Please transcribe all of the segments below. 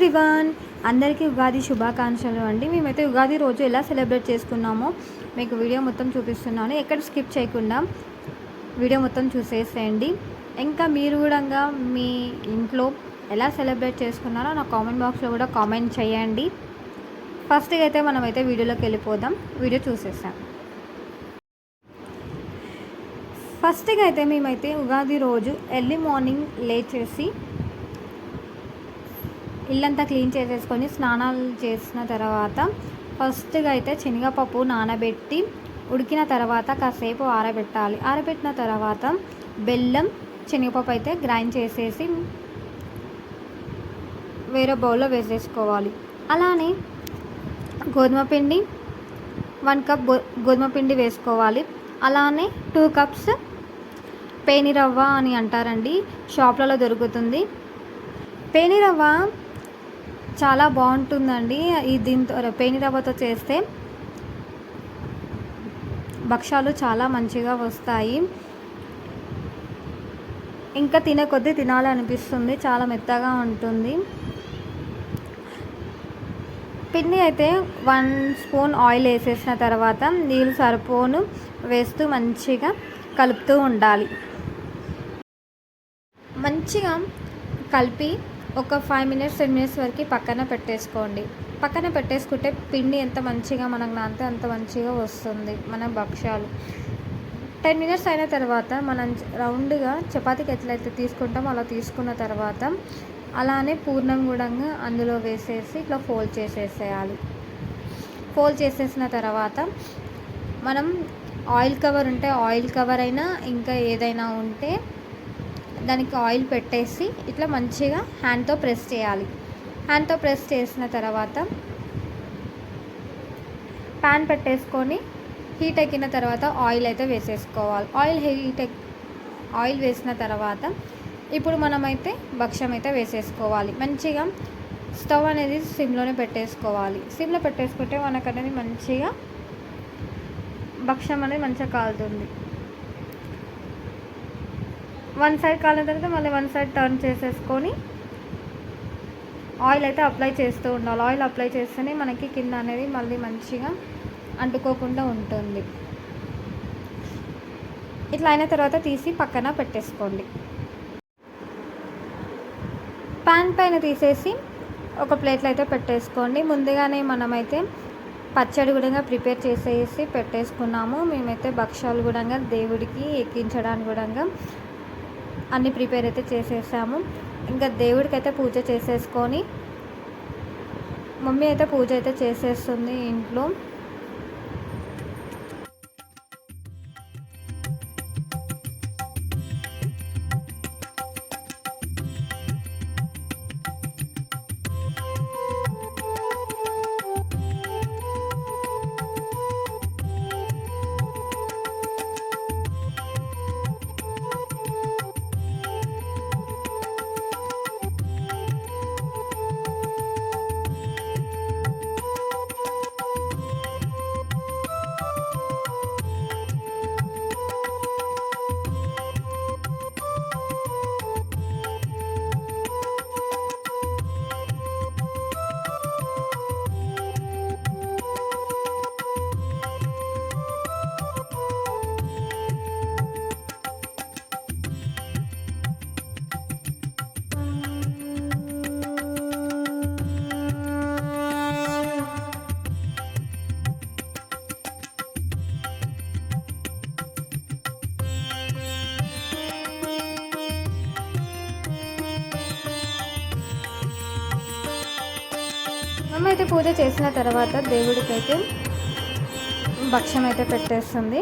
Everyone అందరికీ ఉగాది శుభాకాంక్షలు అండి. మేమైతే ఉగాది రోజు ఎలా సెలబ్రేట్ చేసుకున్నామో మీకు వీడియో మొత్తం చూపిస్తున్నాను. ఎక్కడ స్కిప్ చేయకుండా వీడియో మొత్తం చూసేసేయండి. ఇంకా మీరు కూడా మీ ఇంట్లో ఎలా సెలబ్రేట్ చేసుకున్నారో నా కామెంట్ బాక్స్లో కూడా కామెంట్ చేయండి. ఫస్ట్గా అయితే మనమైతే వీడియోలోకి వెళ్ళిపోదాం. వీడియో చూసేసాం. ఫస్ట్గా అయితే మేమైతే ఉగాది రోజు ఎర్లీ మార్నింగ్ లేచేసి ఇల్లంతా క్లీన్ చేసేసుకొని స్నానాలు చేసిన తర్వాత ఫస్ట్గా అయితే శనగపప్పు నానబెట్టి ఉడికిన తర్వాత కాసేపు ఆరబెట్టాలి. ఆరబెట్టిన తర్వాత బెల్లం శనగపప్పు అయితే గ్రైండ్ చేసేసి వేరే బౌల్లో వేసేసుకోవాలి. అలానే గోధుమ పిండి వన్ కప్ గోధుమ పిండి వేసుకోవాలి. అలానే టూ కప్స్ పేనిరవ్వ అని అంటారండి షాప్లలో దొరుకుతుంది. పేనిరవ్వ చాలా బాగుంటుందండి. ఈ దీంతో పేని రవ్వతో చేస్తే భక్ష్యాలు చాలా మంచిగా వస్తాయి. ఇంకా తినే కొద్దీ తినాలనిపిస్తుంది. చాలా మెత్తగా ఉంటుంది. పిండి అయితే వన్ స్పూన్ ఆయిల్ వేసేసిన తర్వాత నీళ్ళు సరిపోను వేస్తూ మంచిగా కలుపుతూ ఉండాలి. మంచిగా కలిపి ఒక ఫైవ్ మినిట్స్ టెన్ మినిట్స్ వరకు పక్కన పెట్టేసుకోండి. పక్కన పెట్టేసుకుంటే పిండి ఎంత మంచిగా మనకు నానితే అంత మంచిగా వస్తుంది మన భక్ష్యాలు. టెన్ మినిట్స్ అయిన తర్వాత మనం రౌండ్గా చపాతీకి ఎట్లయితే తీసుకుంటామో అలా తీసుకున్న తర్వాత అలానే పూర్ణం కూడా అందులో వేసేసి ఇట్లా ఫోల్డ్ చేసేసేయాలి. ఫోల్డ్ చేసేసిన తర్వాత మనం ఆయిల్ కవర్ ఉంటే ఆయిల్ కవర్ అయినా ఇంకా ఏదైనా ఉంటే దానికి ఆయిల్ పెట్టేసి ఇట్లా మంచిగా హ్యాండ్తో ప్రెస్ చేయాలి. హ్యాండ్తో ప్రెస్ చేసిన తర్వాత ప్యాన్ పెట్టేసుకొని హీట్ ఎక్కిన తర్వాత ఆయిల్ అయితే వేసేసుకోవాలి. ఆయిల్ హీట్ ఆయిల్ వేసిన తర్వాత ఇప్పుడు మనమైతే భక్ష్యం అయితే వేసేసుకోవాలి. మంచిగా స్టవ్ అనేది సిమ్లోనే పెట్టేసుకోవాలి. సిమ్లో పెట్టేసుకుంటే మనకు అనేది మంచిగా భక్ష్యం అనేది మంచిగా కాలుతుంది. వన్ సైడ్ కాలిన తర్వాత మళ్ళీ వన్ సైడ్ టర్న్ చేసేసుకొని ఆయిల్ అయితే అప్లై చేస్తూ ఉండాలి. ఆయిల్ అప్లై చేస్తేనే మనకి కింద అనేది మళ్ళీ మంచిగా అంటుకోకుండా ఉంటుంది. ఇట్లా అయిన తర్వాత తీసి పక్కన పెట్టేసుకోండి. ప్యాన్ పైన తీసేసి ఒక ప్లేట్లో అయితే పెట్టేసుకోండి. ముందుగానే మనమైతే పచ్చడి కూడా ప్రిపేర్ చేసేసి పెట్టేసుకున్నాము. మేమైతే భక్ష్యాలు కూడా దేవుడికి ఎక్కించడానికి కూడా అన్నీ ప్రిపేర్ అయితే చేసేసాము. ఇంకా దేవుడికి అయితే పూజ చేసేసుకొని మమ్మీ అయితే పూజ అయితే చేసేస్తుంది ఇంట్లో. అయితే పూజ చేసిన తర్వాత దేవుడికి అయితే భక్ష్యం అయితే పెట్టేస్తుంది.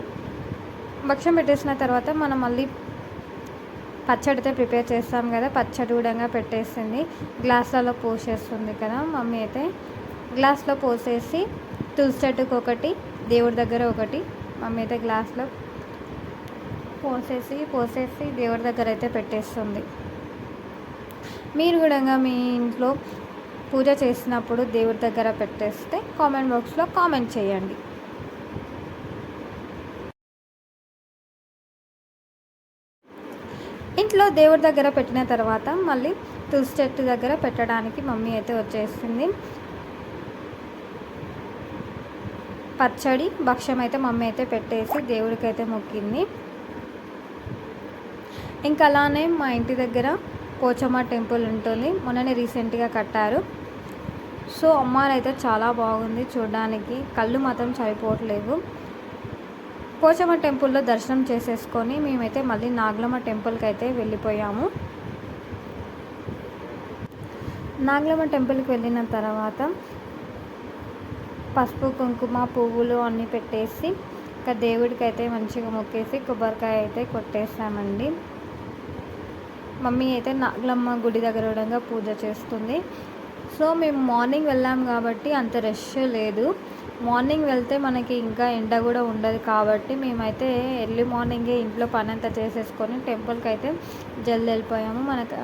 భక్ష్యం పెట్టేసిన తర్వాత మనం మళ్ళీ పచ్చడి అయితే ప్రిపేర్ చేస్తాం కదా పచ్చడి కూడా పెట్టేస్తుంది. గ్లాస్లలో పోసేస్తుంది కదా మమ్మీ అయితే గ్లాస్లో పోసేసి తులసి చెట్టుకు ఒకటి దేవుడి దగ్గర ఒకటి మమ్మీ అయితే గ్లాస్లో పోసేసి పోసేసి దేవుడి దగ్గర అయితే పెట్టేస్తుంది. మీరు కూడా మీ ఇంట్లో పూజ చేసినప్పుడు దేవుడి దగ్గర పెట్టేస్తే కామెంట్ బాక్స్లో కామెంట్ చేయండి. ఇంట్లో దేవుడి దగ్గర పెట్టిన తర్వాత మళ్ళీ తులసి చెట్టు దగ్గర పెట్టడానికి మమ్మీ అయితే వచ్చేసింది. పచ్చడి భక్ష్యం అయితే మమ్మీ అయితే పెట్టేసి దేవుడికి అయితే మొక్కింది. ఇంకా అలానే మా ఇంటి దగ్గర పోచమ్మ టెంపుల్ ఉంటుంది. మొన్ననే రీసెంట్గా కట్టారు. సో అమ్మారైతే అయితే చాలా బాగుంది చూడడానికి. కళ్ళు మాత్రం సరిపోవట్లేవు పోచమ్మ టెంపుల్లో దర్శనం చేసేసుకొని మేమైతే మళ్ళీ నాగలమ్మ టెంపుల్కి అయితే వెళ్ళిపోయాము. నాగలమ్మ టెంపుల్కి వెళ్ళిన తర్వాత పసుపు కుంకుమ పువ్వులు అన్నీ పెట్టేసి ఇంకా దేవుడికి అయితే మంచిగా మొక్కేసి కొబ్బరికాయ అయితే కొట్టేసామండి. మమ్మీ అయితే నాగలమ్మ గుడి దగ్గర ఉండగా పూజ చేస్తుంది. సో మేము మార్నింగ్ వెళ్ళాం కాబట్టి అంత రష్ లేదు. మార్నింగ్ వెళ్తే మనకి ఇంకా ఎండ కూడా ఉండదు కాబట్టి మేమైతే ఎర్లీ మార్నింగే ఇంట్లో పని అంతా చేసేసుకొని టెంపుల్కి అయితే జల్ది వెళ్ళిపోయాము. మనకు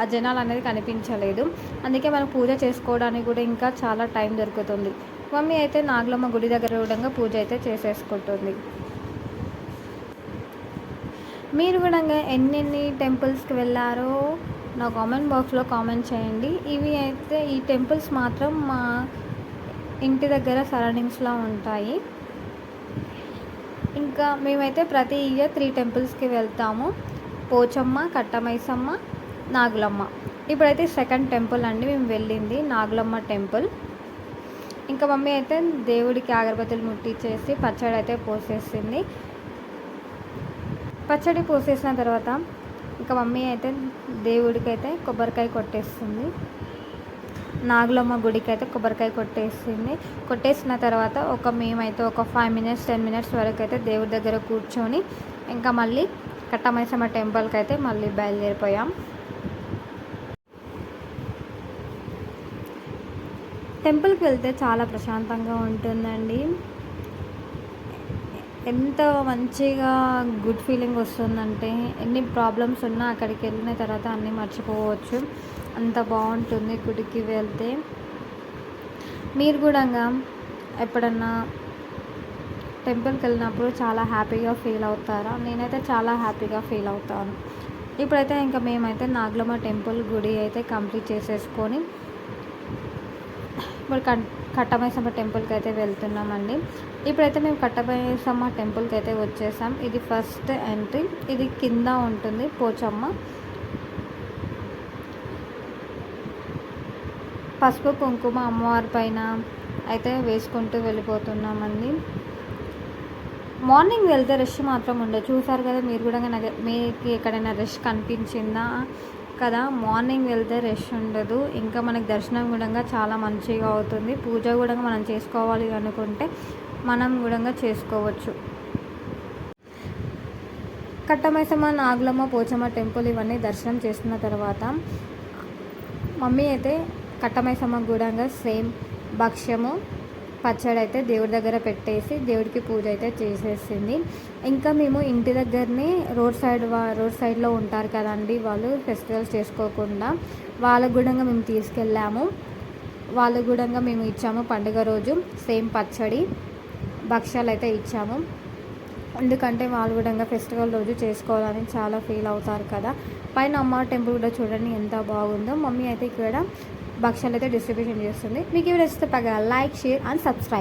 ఆ జనాలు అనేది కనిపించలేదు. అందుకే మనం పూజ చేసుకోవడానికి కూడా ఇంకా చాలా టైం దొరుకుతుంది. మమ్మీ అయితే నాగలమ్మ గుడి దగ్గర కూడా పూజ అయితే చేసేసుకుంటుంది. మీరు కూడా ఎన్నెన్ని టెంపుల్స్కి వెళ్ళారో నా కామెంట్ బాక్స్లో కామెంట్ చేయండి. ఇవి అయితే ఈ టెంపుల్స్ మాత్రం మా ఇంటి దగ్గర సరౌండింగ్స్లో ఉంటాయి. ఇంకా మేమైతే ప్రతి ఇయర్ త్రీ టెంపుల్స్కి వెళ్తాము. పోచమ్మ కట్టమైసమ్మ నాగులమ్మ. ఇప్పుడైతే సెకండ్ టెంపుల్ అండి మేము వెళ్ళింది నాగులమ్మ టెంపుల్. ఇంకా మమ్మీ అయితే దేవుడికి అగరబత్తులు ముట్టించేసి పచ్చడి అయితే పోసేసింది. పచ్చడి పోసేసిన తర్వాత ఇంకా మమ్మీ అయితే దేవుడికి అయితే కొబ్బరికాయ కొట్టేస్తుంది. నాగులమ్మ గుడికి అయితే కొబ్బరికాయ కొట్టేసింది. కొట్టేసిన తర్వాత ఒక మేమైతే ఒక ఫైవ్ మినిట్స్ టెన్ మినిట్స్ వరకు అయితే దేవుడి దగ్గర కూర్చొని ఇంకా మళ్ళీ కట్టమైసమ్మ టెంపుల్కి అయితే మళ్ళీ బయలుదేరిపోయాం. టెంపుల్కి వెళ్తే చాలా ప్రశాంతంగా ఉంటుందండి. ఎంత మంచిగా గుడ్ ఫీలింగ్ వస్తుందంటే ఎన్ని ప్రాబ్లమ్స్ ఉన్నా అక్కడికి వెళ్ళిన తర్వాత అన్నీ మర్చిపోవచ్చు. అంత బాగుంటుంది గుడికి వెళ్తే. మీరు కూడా ఎప్పుడన్నా టెంపుల్కి వెళ్ళినప్పుడు చాలా హ్యాపీగా ఫీల్ అవుతారా? నేనైతే చాలా హ్యాపీగా ఫీల్ అవుతాను. ఇప్పుడైతే ఇంకా మేమైతే నాగలమ్మ టెంపుల్ గుడి అయితే కంప్లీట్ చేసేసుకొని ఇప్పుడు కట్టమైసమ్మ టెంపుల్కి అయితే వెళ్తున్నామండి. ఇప్పుడైతే మేము కట్టమైసమ్మ టెంపుల్కి అయితే వచ్చేసాం. ఇది ఫస్ట్ ఎంట్రీ. ఇది కింద ఉంటుంది పోచమ్మ. పసుపు కుంకుమ అమ్మవారి పైన అయితే వేసుకుంటూ వెళ్ళిపోతున్నామండి. మార్నింగ్ వెళ్తే రష్ మాత్రం ఉండదు. చూసారు కదా మీరు కూడా మీకు ఎక్కడైనా రష్ కనిపించిందా? కదా మార్నింగ్ వెళ్తే రష్ ఉండదు. ఇంకా మనకి దర్శనం కూడా చాలా మంచిగా అవుతుంది. పూజ కూడా మనం చేసుకోవాలి అనుకుంటే మనం కూడా చేసుకోవచ్చు. కట్టమైసమ్మ నాగులమ్మ పోచమ్మ టెంపుల్ ఇవన్నీ దర్శనం చేసిన తర్వాత మమ్మీ అయితే కట్టమైసమ్మ కూడా సేమ్ భక్ష్యము పచ్చడి అయితే దేవుడి దగ్గర పెట్టేసి దేవుడికి పూజ అయితే చేసేసింది. ఇంకా మేము ఇంటి దగ్గరనే రోడ్ సైడ్ రోడ్ సైడ్లో ఉంటారు కదండి వాళ్ళు ఫెస్టివల్స్ చేసుకోకుండా వాళ్ళకు కూడా మేము తీసుకెళ్ళాము. వాళ్ళ కూడా మేము ఇచ్చాము పండుగ రోజు సేమ్ పచ్చడి భక్ష్యాలు అయితే ఇచ్చాము. ఎందుకంటే వాళ్ళు కూడా ఫెస్టివల్ రోజు చేసుకోవాలని చాలా ఫీల్ అవుతారు కదా. పైన అమ్మ టెంపుల్ కూడా చూడండి ఎంత బాగుందో. మమ్మీ అయితే ఇక్కడ భక్ష్యాలు అయితే డిస్ట్రిబ్యూషన్ చేస్తుంది. మీకు ఇవి నచ్చితే పగా లైక్ షేర్ అండ్ సబ్స్క్రైబ్